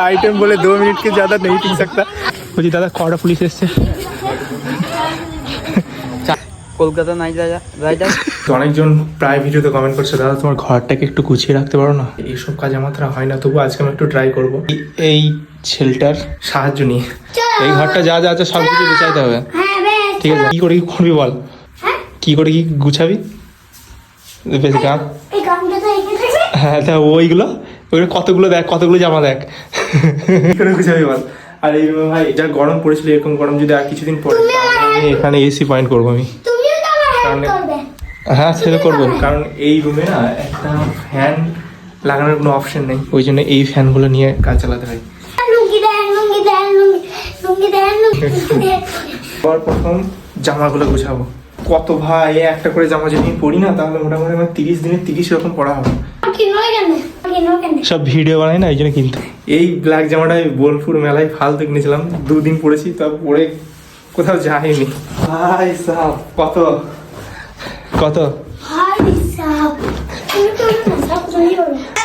Item बोले दो minute के ज्यादा नहीं टिक सकता বলছি দাদা কটা পুলিশ এসছে কলকাতা নাইট রাইডার তো অনেকজন প্রায় ভিডিওতে কমেন্ট করছে দাদা তোমার ঘরটাকে একটু গুছিয়ে রাখতে পারো না এইসব কাজ আমার দ্বারা হয় না তবু আজকে আমি একটু ট্রাই করব এই ছেলেটার সাহায্য নিয়ে এই ঘরটা যা যা আছে সব কিছু গুছাইতে হবে হ্যাঁ বেশ ঠিক আছে কি করে কি করবি বল কি করে কি গুছাবি বেশ গান এই গানটা তো এখানে থাকবে হ্যাঁ তা ওইগুলো ওইগুলো কতগুলো দেখ কতগুলো জামা দেখ। করে গুছাবি বল। আর এই ভাই যা গরম পড়েছিল এরকম গরম যদি আর কিছুদিন পরে তাহলে আমি এখানে এসি পয়েন্ট করব আমি। হ্যাঁ সেটা করব। কারণ এই রুমে না একটা ফ্যান লাগানোর কোনো অপশন নেই। ওই জন্য এই ফ্যানগুলো নিয়ে কাজ চালাতে হয়। প্রথম জামাগুলো গুছাবো। কত ভাই একটা করে জামা যদি আমি পরি না তাহলে মোটামুটি আমার তিরিশ দিনে তিরিশ রকম পড়া হবে। কেন সব ভিডিও বানাই না এই জন্য কিন্তু এই ব্ল্যাক জামাটা বোলপুর মেলায় ফালতু কিনেছিলাম দুদিন পরেছি তা পরে কোথাও যাইনি। ভাই সাহ কত? কত?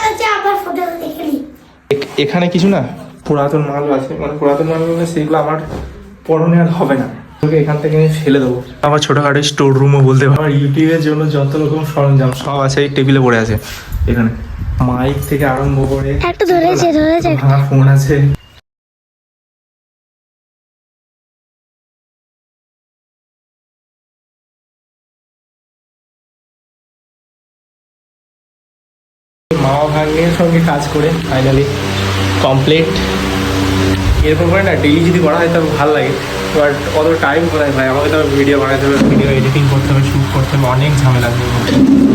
আচ্ছা আবার ফটো দেখে নি। এ- এখানে কিছু না? পুরাতন মাল আছে মানে পুরাতন মাল মানে সেগুলো আমার পরনে আর হবে না। ওকে এখান থেকে আমি ফেলে দেবো। আমার ছোটখাটো স্টোর রুমও বলতে পারো। আমার ইউটিউবের জন্য যত রকম সরঞ্জাম সব আছে এই টেবিলে পড়ে আছে। এখানে। মাইক থেকে আরম্ভ করে একটা ধরেছে ধরেছে ভাঙা ফোন আছে। মামা ভাগ্নের সঙ্গে কাজ করে ফাইনালি কমপ্লিট এরকম করে না ডেইলি যদি করা হয় তবে ভালো লাগে। বাট অত টাইম কোথায় ভাই আমাকে তো ভিডিও বানাতে হবে ভিডিও এডিটিং করতে হবে শ্যুট করতে হবে অনেক ঝামেলা।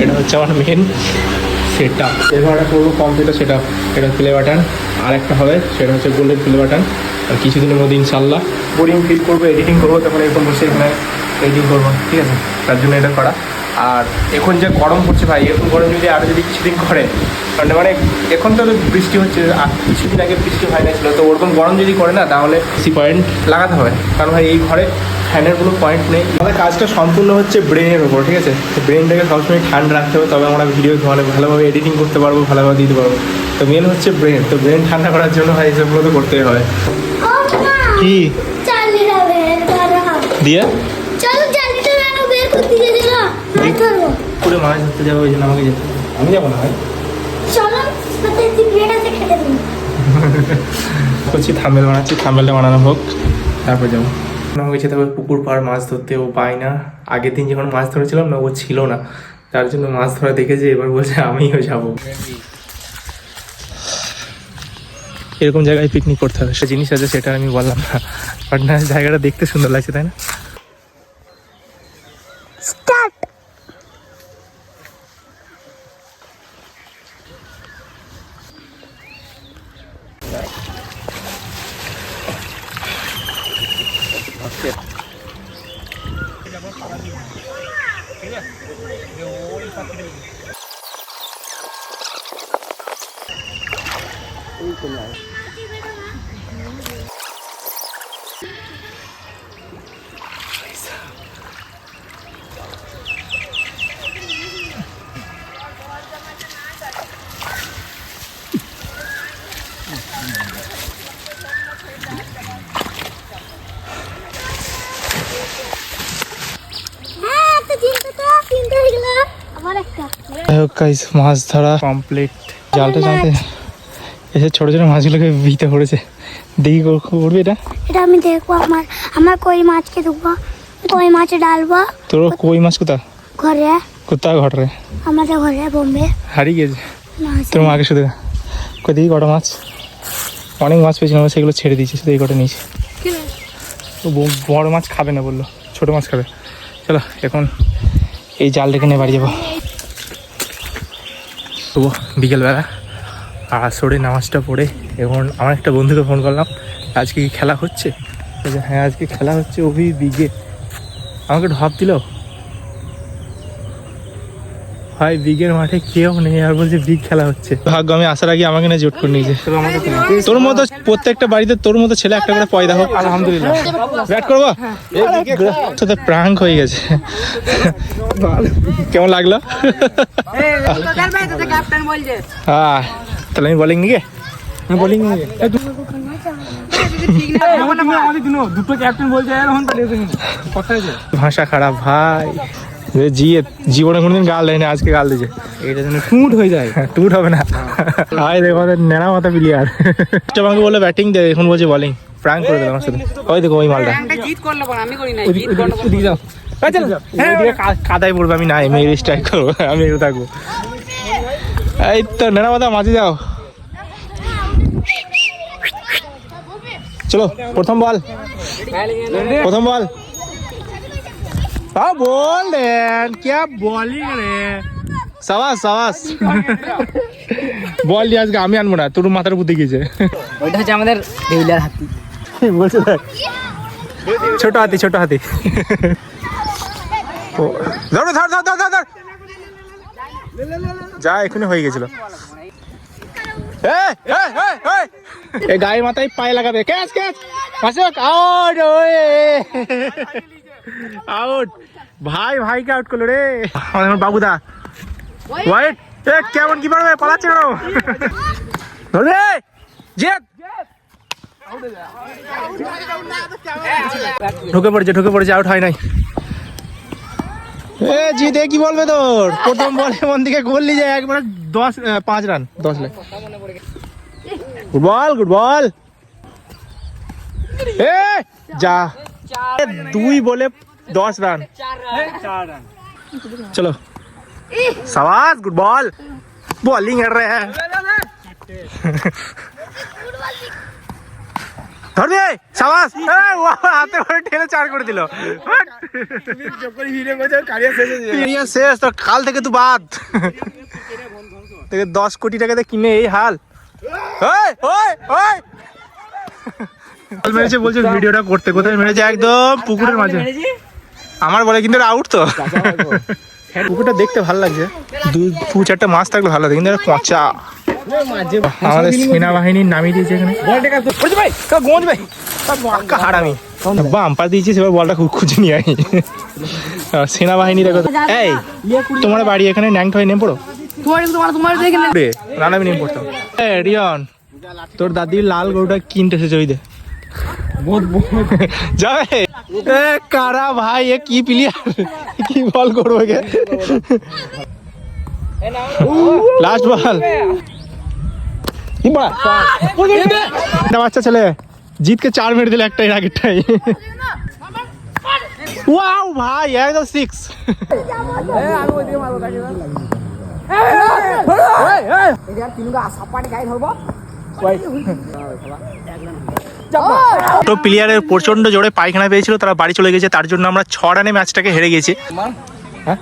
এটা হচ্ছে আমার মেন সেট একটা করব কম্পিউটার সেটা সেটা প্লে বাটন আর একটা হবে, সেটা হচ্ছে গোল্ডেন প্লে বাটন আর কিছুদিনের মধ্যে ইনশাল্লাহ বোরিং ফিল করব এডিটিং করব তখন এরকম বসে এখানে এডিটিং করব, ঠিক আছে? তার জন্য এটা করা। আর এখন যে গরম পড়ছে ভাই এরকম গরম যদি আরও যদি কিছুদিন করে মানে মানে এখন তো বৃষ্টি হচ্ছে আর কিছুদিন আগে বৃষ্টি হয় না ছিল তো ওরকম গরম যদি করে না তাহলে সি পয়েন্ট। লাগাতে হবে। কারণ ভাই এই ঘরে ফ্যানের কোনো পয়েন্ট নেই। আমাদের কাজটা সম্পূর্ণ হচ্ছে ব্রেনের ওপর ঠিক আছে? তো ব্রেনটাকে সবসময় ঠান্ডা রাখতে হবে তবে আমরা ভিডিও মানে ভালোভাবে এডিটিং করতে পারব ভালোভাবে দিতে পারব। তো মেন হচ্ছে ব্রেন তো ব্রেন ঠান্ডা করার জন্য ভাই এসবগুলো তো করতেই হয়। কি? চালি যাবে দাঁড়াও দিয়ে চলো চালিটা কেন বের করতে গেছিল মাছ ধরতে যাব ওই জন্য আমাকে যেতে আমি যাব না ভাই। করছি বানাচ্ছি থাম্বেলটা বানানো হোক তারপর যাব। হবে পুকুর পাড় মাছ ধরতে ও পায় না। আগের দিন যখন মাছ ধরেছিলাম না ও ছিল না। তার জন্য মাছ ধরা দেখেছে এবার বলছে আমিও যাব। এরকম জায়গায় পিকনিক করতে হবে। সে জিনিস আছে সেটা আমি বললাম না। বাট না জায়গাটা দেখতে সুন্দর লাগছে তাই না স্টার্ট হ্যাঁ একটা চিন্তা তো চিন্তা হয়ে গেল আবার একটা যাই হোক guys, মাছ ধরা কমপ্লিট জালটা জানতে এসে ছোট ছোট মাছগুলোকে বিতে পড়েছে। দেখি কর- করবি এটা? এটা আমি দেখব আমার আমার কই মাছকে দেখব কই মাছ ডালবো? তোর কই মাছ কোথা ঘরে। কোথা ঘটরে আমাদের ঘরে বোম্বে। হারিয়ে গেছে। তোর মাকে শুধু কই দেখি কটা মাছ। অনেক মাছ পেয়েছিলাম সেগুলো ছেড়ে দিয়েছি শুধু এই কটা নিয়েছি। বড় মাছ খাবে না বলল ছোট মাছ খাবে। চলো এখন এই জাল রেখে নিয়ে বাড়ি যাব। বিকেলবেলা। আসরে নামাজটা পড়ে এবং আমার একটা বন্ধুকে ফোন করলাম আজকে কি খেলা হচ্ছে? বলছে, হ্যাঁ আজকে খেলা হচ্ছে অভি দিকে আমাকে ঢপ দিল। ভাই বিগের মাঠে কেউ নেই আর বলছে বিগ খেলা হচ্ছে। ভাগ্য আমি আসার আগে আমাকে না জোট করে নিয়েছে। তোর মতো প্রত্যেকটা বাড়িতে তোর মতো ছেলে একটা করে পয়দা হোক। আলহামদুলিল্লাহ। ব্যাট করব? সাথে প্রাঙ্ক হয়ে গেছে। কেমন লাগল? হ্যাঁ। তাহলে আমি বলিং নাকি বোলিং দুটো ক্যাপ্টেন বলছে এখন কথা আছে ভাষা খারাপ ভাই। জিয়ে জীবনে কোনোদিন গাল দেয়নি আজকে গাল দিয়েছে। এটা যেন টুট হয়ে যায়। টুট হবে না। ভাই দেখো নেড়া মাথা প্লেয়ার আমাকে বলল ব্যাটিং দে এখন বলছে বলিং প্রাঙ্ক করে দেবে আমার সাথে। ওই দেখো ওই মালটা। আমি না হ্যাঁ, ওদিকে কা- কাদায় পড়বে আমি নাই মেরে স্ট্রাইক করব আমি থাকব। এই তো নেড়া মাথা মাঝে যাও। চলো প্রথম বল। প্রথম বল। দেন কে রে। সাবাস সাবাস। বল আজকে আমি আনব না তোর মাথার বুদ্ধি গিয়েছে। ওইটা হচ্ছে আমাদের দেউলিয়ার হাতি। বলছো ছোট হাতি ছোট হাতি। ধর ধর ধর ধর যা এখানে হয়ে গেছিল। এ গায়ে মাথায় পায়ে লাগাবে। Catch catch. আসক আউট ওয়ে আউট ভাই ভাইকে আউট করল রে। আমার বাবুদা। ওয়াইট এ কেমন কি পারবে পালাচ্ছে কেন? ধরে জেত ঢুকে পড়েছে ঢুকে পড়েছে আউট হয় নাই। এ জিতে কি বলবে তোর প্রথম বলে মন দিকে গোল যায় একবার দশ আহ, পাঁচ রান দশ lakh good ball good ball এ যা এ, দুই বলে দশ রান চলো सवास गुड बॉल बॉलिंग कर रहे हैं ধর দে সাবাস। হাতে করে ঠেলে চার করে দিল। শেষ তোর কাল থেকে তুই বাদ। থেকে দশ কোটি টাকাতে কিনে এই হাল। ওই ওই ওই। বল মেরেছে বলছে ভিডিওটা করতে। কোথায় মেরেছে? একদম পুকুরের মাঝে। আমার বলে কিন্তু আউট তো। পুকুরটা দেখতে ভালো লাগছে। দু দু চারটা মাছ থাকলে ভালো লাগে কিন্তু এটা পচা আমাদের সেনাবাহিনীর নামিয়ে দিয়েছে এখানে ভাই ভাই হারামি বাম্পার বলটা খুঁজে নিয়ে আই এই তোমার বাড়ি এখানে ন্যাংট হয়ে নেম পড়ো তোমার তোমার তোমার দেখে রে রানা আমি নেম পড়তাম রিয়ন তোর দাদির লাল গরুটা কিনতে এসেছে ওই দে যাবে এ কারা ভাই এ কি প্লেয়ার কি বল করব লাস্ট বল একটা বাচ্চা ছেলে। জিতকে চার মেরে দিলে একটাই আগেরটাই। ওয়াও ভাই একদম সিক্স তো প্লেয়ারের প্রচণ্ড জোরে পায়খানা পেয়েছিল তারা বাড়ি চলে গেছে তার জন্য আমরা ছ রানে ম্যাচটাকে হেরে গেছি। হ্যাঁ?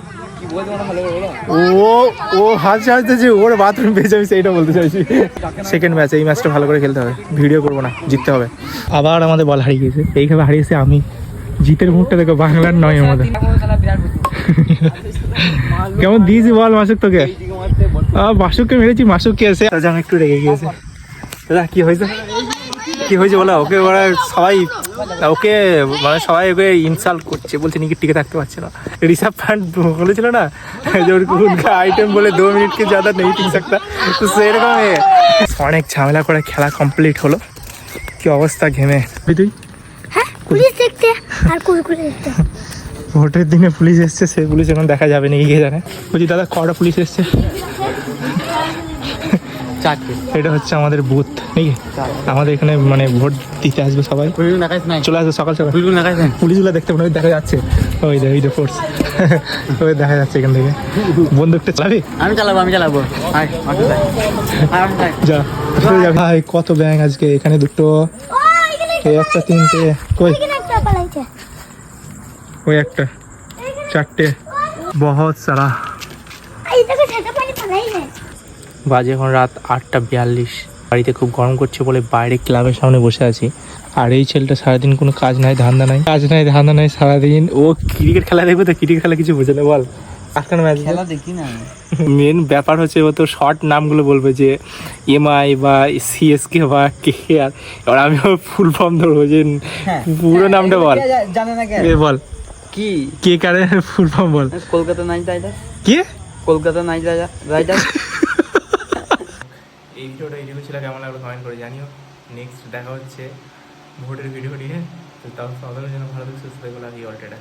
ও ও হাসছে হাসতে যে ওর বাথরুম পেয়েছে আমি সেইটা বলতে চাইছি। সেকেন্ড ম্যাচ এই ম্যাচটা ভালো করে খেলতে হবে। ভিডিও করব না, জিততে হবে। আবার আমাদের বল হারিয়ে গেছে এইভাবে হারিয়েছে আমি। জিতের মুখটা দেখো, বাংলার নয় আমাদের। কেমন দিয়েছি বল মাসুক তোকে? মাসুককে মেরেছি, মাসুককে এসে রাজা আমি একটু রেগে গিয়েছে। দাদা, কি হয়েছে? কি হয়েছে বলে? ওকে ওরা সবাই ওকে মানে সবাই ওকে ইনসাল্ট করছে। বলছে নিকে টিকে থাকতে পারছে না। রিসার্ভ ফান্ড বলেছিল না? যে ওর আইটেম বলে দু মিনিটকে জ্যাদা নেই টিকে থাকতা তো সেরকম অনেক ঝামেলা করে খেলা কমপ্লিট হলো। কি অবস্থা ঘেমে? তুই হ্যাঁ, পুলিশ দেখতে। আর দেখতে। ভোটের দিনে পুলিশ এসছে সে পুলিশ এখন দেখা যাবে না গিয়ে জানে? বলছি দাদা কটা পুলিশ এসছে? এটা হচ্ছে আমাদের বুথ নাকি? আমাদের এখানে মানে ভোট দিতে আসবে সবাই। চলে আসবে সকাল সকাল। পুলিশগুলো দেখতে মনে দেখা যাচ্ছে। ওই দে ওই দে ফোর্স ওই দেখা যাচ্ছে এখান থেকে। বন্দুকটা চালাবি? আমি চালাবো আমি চালাবো। যা। ভাই কত ব্যাং আজকে। এখানে দুটো। একটা তিনটে। কই? ওই একটা। চারটে। বহুত সারা এইটাকে ছেটা পানি পালাই না বাজে এখন রাত আটটা বিয়াল্লিশ। বাড়িতে খুব গরম করছে বলে বাইরে ক্লাবের সামনে বসে আছি। আর এই ছেলেটা সারাদিন কোনো কাজ নাই ধান্দা নাই। কাজ নাই ধান্দা নাই সারাদিন ও ক্রিকেট খেলা দেখবে তো ক্রিকেট খেলা কিছু বোঝে না বল। আজকাল ম্যাচ খেলা দেখি না মেন ব্যাপার হচ্ছে ও তো শর্ট নামগুলো বলবে যে এমআই বা সিএসকে বা কে আর এবার আমি ফুল ফর্ম ধরবো যে পুরো নামটা বল। জানে না এ বল। কি? কে কারে ফুল ফর্ম বল। Kolkata Knight Riders? কে? Kolkata Knight Riders? এই ভিডিওটা এইটুকু ছিল, কেমন লাগল কমেন্ট করে জানিও। নেক্সট দেখা হচ্ছে ভোটের ভিডিও নিয়ে। তো তাও সবাই জন্য ভালো সুস্থ থাকবে লাগে অলটেটা